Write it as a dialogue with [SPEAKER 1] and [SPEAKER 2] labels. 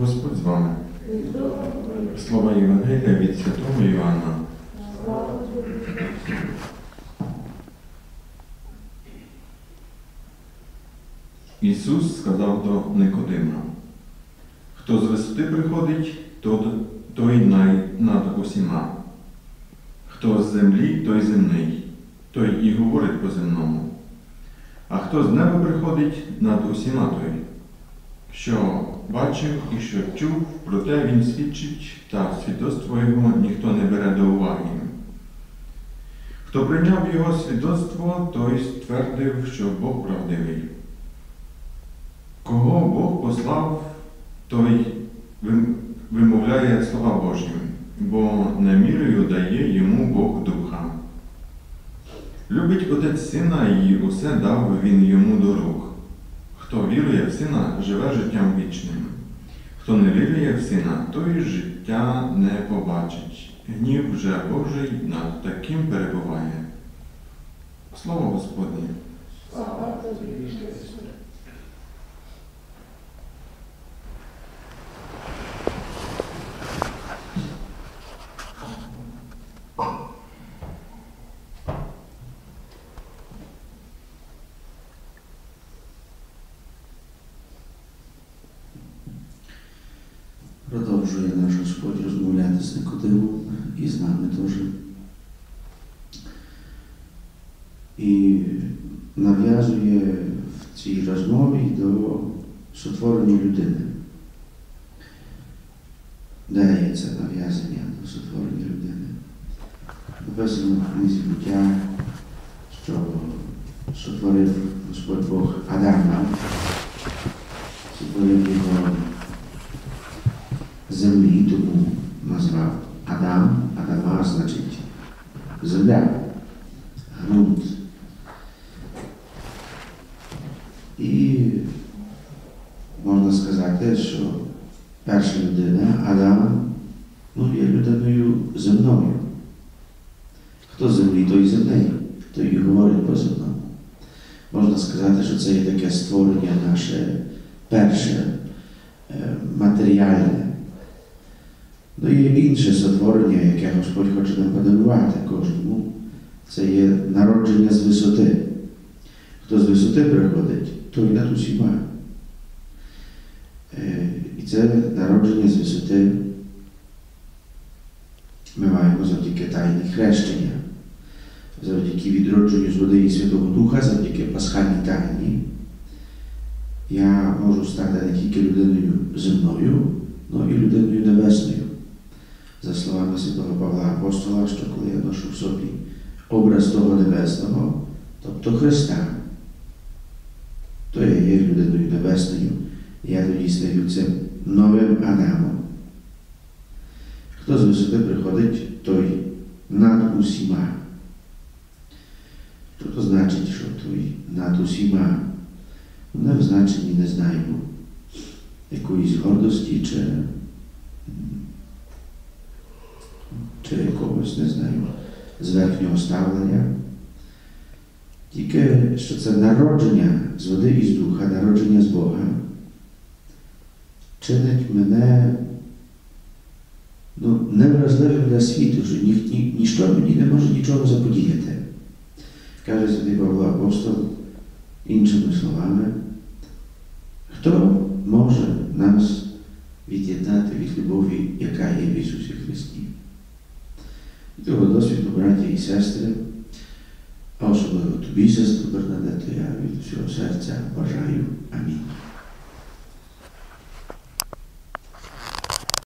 [SPEAKER 1] Господь з вами. Слова Євангелія від Святого Івана. Ісус сказав до Никодима, хто з висоти приходить, то- той най над усіма. Хто з землі, той земний, той і говорить по земному. А хто з неба приходить над усіма той, що бачив і що чув, проте він свідчить, та свідоцтво його ніхто не бере до уваги. Хто прийняв його свідоцтво, той ствердив, що Бог правдивий. Кого Бог послав, той вимовляє слова Божі, бо не мірою дає йому Бог духа. Любить отець сина і усе дав він йому до рук. Хто вірує в сина, живе життям вічним. Хто не вірує в сина, той життя не побачить. Гнів вже Божий над таким перебуває. Слово Господнє.
[SPEAKER 2] Продовжує наш Господь розмовляти з Никодимом і з нами теж. І нав'язує в цій розмові до сотворення людини. Де є це нав'язання до сотворення людини? Написано в книзі буття, що сотворив Господь Бог Адама, сотворив його землі, тому назвав Адам, Адама значить земля, ґрунт. І можна сказати, що перша людина, Адам, ну, є людиною земною. Хто землі, той земний, той і говорить по земному. Можна сказати, що це є таке створення наше перше, е, матеріальне. Ну є інше сотворення, яке Господь хоче нам подарувати кожному. Це є народження з висоти. Хто з висоти приходить, той над усіма. Е, І це народження з висоти ми маємо завдяки тайні хрещення, завдяки відродженню з води і Святого Духа, завдяки пасхальній тайні. Я можу стати не тільки людиною земною, але і людиною небесною. За словами святого Павла Апостола, що коли я ношу в собі образ того небесного, тобто Христа, то я є людиною небесною, я тоді стаю цим новим Адамом. Хто з висоти приходить, той над усіма. Що то значить, що той над усіма? Не в значенні не знаємо якоїсь гордості чи чи якогось, не знаю, зверхнього ставлення. Тільки що це народження з води і з духа, народження з Бога, чинить мене ну, невразливим для світу, що ні, ні, ніщо мені не може нічого заподіяти. Каже святий Павло Апостол іншими словами, хто може нас від'єднати від любові, яка є в Ісусі Христі? І досвіду, браті і сестри, а особливо тобі, сестру Бернадету, я від всього серця бажаю,